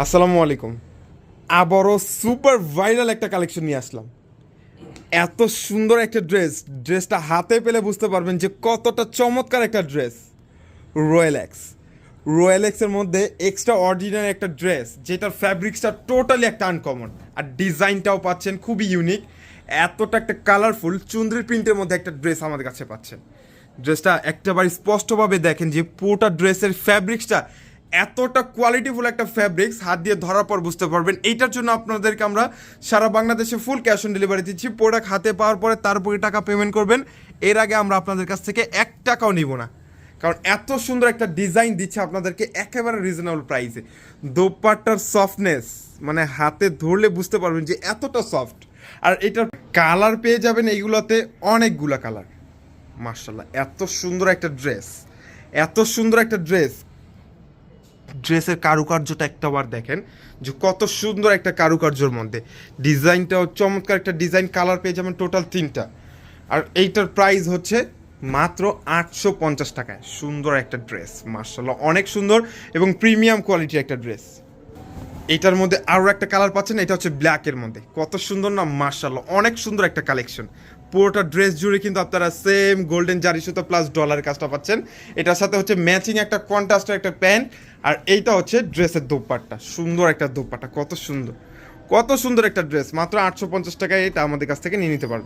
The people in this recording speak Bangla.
আসসালামু আলাইকুম। আবারও সুপার ভাইরাল একটা কালেকশন নিয়ে আসলাম। এত সুন্দর একটা ড্রেস, ড্রেসটা হাতে পেলে বুঝতে পারবেন যে কতটা চমৎকার একটা ড্রেস। রয়্যাল এক্স রয়্যাল এক্সের মধ্যে এক্সট্রা অর্ডিনারি একটা ড্রেস, যেটার ফ্যাব্রিক্সটা টোটালি একটা আনকমন আর ডিজাইনটাও পাচ্ছেন, খুবই ইউনিক এতটা একটা কালারফুল চুন্দ্রির প্রিন্টের মধ্যে একটা ড্রেস আমাদের কাছে পাচ্ছেন। ড্রেসটা একটাবার স্পষ্টভাবে দেখেন যে পুরোটা ড্রেসের ফ্যাব্রিক্সটা এতটা কোয়ালিটিফুল একটা ফ্যাব্রিক্স হাত দিয়ে ধরার পর বুঝতে পারবেন। এইটার জন্য আপনাদেরকে আমরা সারা বাংলাদেশে ফুল ক্যাশ অন ডেলিভারি দিচ্ছি। প্রোডাক্ট হাতে পাওয়ার পরে তারপরে টাকা পেমেন্ট করবেন। এর আগে আমরা আপনাদের কাছ থেকে এক টাকাও নিব না। কারণ এত সুন্দর একটা ডিজাইন দিচ্ছে আপনাদেরকে একেবারে রিজনেবল প্রাইসে দোপাট্টার সফটনেস মানে হাতে ধরলে বুঝতে পারবেন যে এতটা সফট আর এটার কালার পেয়ে যাবেন এইগুলোতে অনেকগুলা কালার মার্শাল্লাহ এত সুন্দর একটা ড্রেস এত সুন্দর একটা ড্রেস ড্রেসের কারুকার্যটা একটা একটাবার দেখেন, যে কত সুন্দর একটা কারুকার্যর মধ্যে। ডিজাইনটাও চমৎকার, একটা ডিজাইন কালার পেয়ে যাবেন টোটাল তিনটা। আর এইটার প্রাইস হচ্ছে মাত্র আটশো পঞ্চাশ টাকায়। সুন্দর একটা ড্রেস মার্শাল্লাহ অনেক সুন্দর এবং প্রিমিয়াম কোয়ালিটির একটা ড্রেস। এটার মধ্যে আরও একটা কালার পাচ্ছেন, এটা হচ্ছে ব্ল্যাকের মধ্যে। কত সুন্দর না মার্শাল্লাহ অনেক সুন্দর একটা কালেকশন পুরোটা ড্রেস জুড়ে কিন্তু আপনারা সেম গোল্ডেন জারি সুতো প্লাস ডলারের কাজটা পাচ্ছেন। এটার সাথে হচ্ছে ম্যাচিং একটা কন্ট্রাস্টের একটা প্যান্ট আর এইটা হচ্ছে ড্রেসের দোপাট্টা। সুন্দর একটা দোপাট্টা, কত সুন্দর। কত সুন্দর একটা ড্রেস মাত্র আটশো পঞ্চাশ টাকায় এটা আমাদের কাছ থেকে নিয়ে নিতে পারবেন।